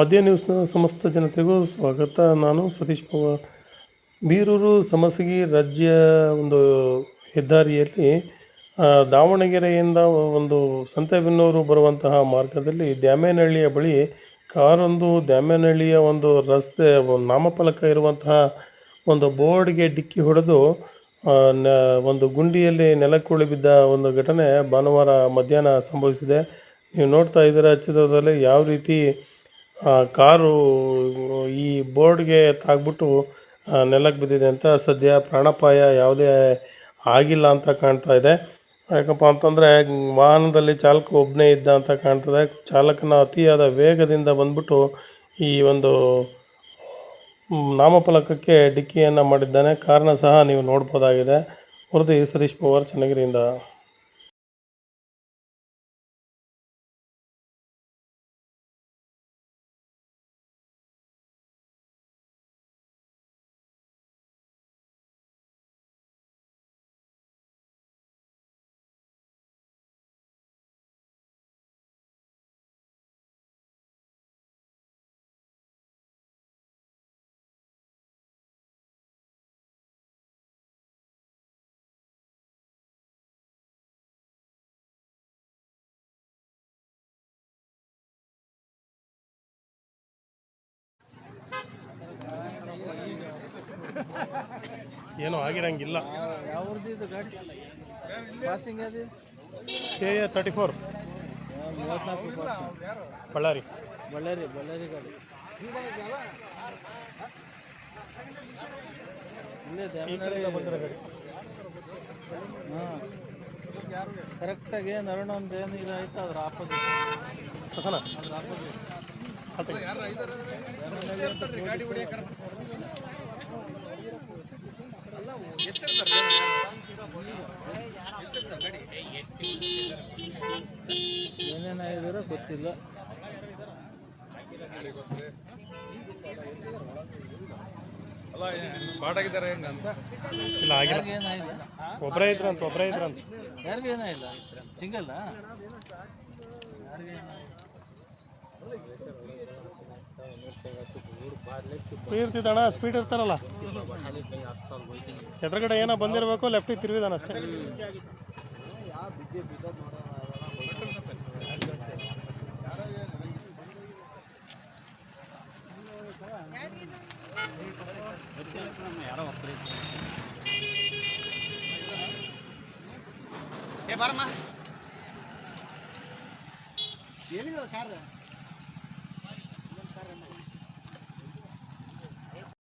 ಆದ್ಯ ನ್ಯೂಸ್ನ ಸಮಸ್ತ ಜನತೆಗೂ ಸ್ವಾಗತ. ನಾನು ಸತೀಶ್ ಪವಾರ್ ಬೀರೂರು ಸಮಸಗಿ ರಾಜ್ಯ ಒಂದು ಹೆದ್ದಾರಿಯಲ್ಲಿ ದಾವಣಗೆರೆಯಿಂದ ಒಂದು ಸಂತೆಬೆನ್ನೂರು ಬರುವಂತಹ ಮಾರ್ಗದಲ್ಲಿ ದ್ಯಾಮೇನಹಳ್ಳಿಯ ಬಳಿ ಕಾರೊಂದು ದ್ಯಾಮೇನಹಳ್ಳಿಯ ಒಂದು ರಸ್ತೆ, ನಾಮಫಲಕ ಇರುವಂತಹ ಒಂದು ಬೋರ್ಡ್ಗೆ ಡಿಕ್ಕಿ ಹೊಡೆದು ಒಂದು ಗುಂಡಿಯಲ್ಲಿ ನೆಲಕ್ಕುಳಿ ಬಿದ್ದ ಒಂದು ಘಟನೆ ಭಾನುವಾರ ಮಧ್ಯಾಹ್ನ ಸಂಭವಿಸಿದೆ. ನೀವು ನೋಡ್ತಾ ಇದ್ದೀರ ಚಿತ್ರದಲ್ಲಿ ಯಾವ ರೀತಿ ಕಾರು ಈ ಬೋರ್ಡ್ಗೆ ತಾಗ್ಬಿಟ್ಟು ಆ, ನೆಲಕ್ಕೆ ಬಿದ್ದಿದೆ ಅಂತ ಸದ್ಯ ಪ್ರಾಣಾಪಾಯ ಯಾವುದೇ ಆಗಿಲ್ಲ ಅಂತ ಕಾಣ್ತಾ ಇದೆ. ಯಾಕಪ್ಪ ಅಂತಂದರೆ ವಾಹನದಲ್ಲಿ ಚಾಲಕ ಒಬ್ಬನೇ ಇದ್ದ ಅಂತ ಕಾಣ್ತದೆ. ಚಾಲಕನ ಅತಿಯಾದ ವೇಗದಿಂದ ಬಂದ್ಬಿಟ್ಟು ಈ ಒಂದು ನಾಮಫಲಕಕ್ಕೆ ಡಿಕ್ಕಿಯನ್ನು ಮಾಡಿದ್ದಾನೆ. ಕಾರಣ ಸಹ ನೀವು ನೋಡ್ಬೋದಾಗಿದೆ. ವರದಿ ಸತೀಶ್ ಪವಾರ್ ಚನ್ನಗಿರಿಯಿಂದ. ಏನೂ ಆಗಿರಂಗಿಲ್ಲ. ಇದು ಅದು K A thirty four Ballari Ballari Ballari ಗಾಡಿ ಕರೆಕ್ಟಾಗಿ ಏನು ಅರುಣ ಒಂದು ಏನು ಇದಾಯ್ತು ಅದ್ರ ಆಪೋಸಿಟ್ ಆಪೋಸಿಟ್ ಏನೇನಾಗಿದಾರೋ ಗೊತ್ತಿಲ್ಲ. ಬಾಡಾಗಿದ್ದಾರೆ ಹೆಂಗ ಅಂತ? ಇಲ್ಲ ಏನಾಗಿಲ್ಲ ಒಬ್ಬರೇ ಇದ್ರಂತ ಒಬ್ಬರೇ ಇದ್ರಂತ ಯಾರಿಗೂ ಏನೂ ಇಲ್ಲ ಸಿಂಗಲ್ ಇರ್ತಿದ್ದಣ್ಣ ಸ್ಪೀಡ್ ಇರ್ತಾರಲ್ಲ ಎದುರುಗಡೆ ಏನೋ ಬಂದಿರಬೇಕು ಲೆಫ್ಟಿಗೆ ತಿರುಗಿದಾನ ಅಷ್ಟೇ. ಎಲ್ಲಿದೆ ಕಾರ್? para karanasan.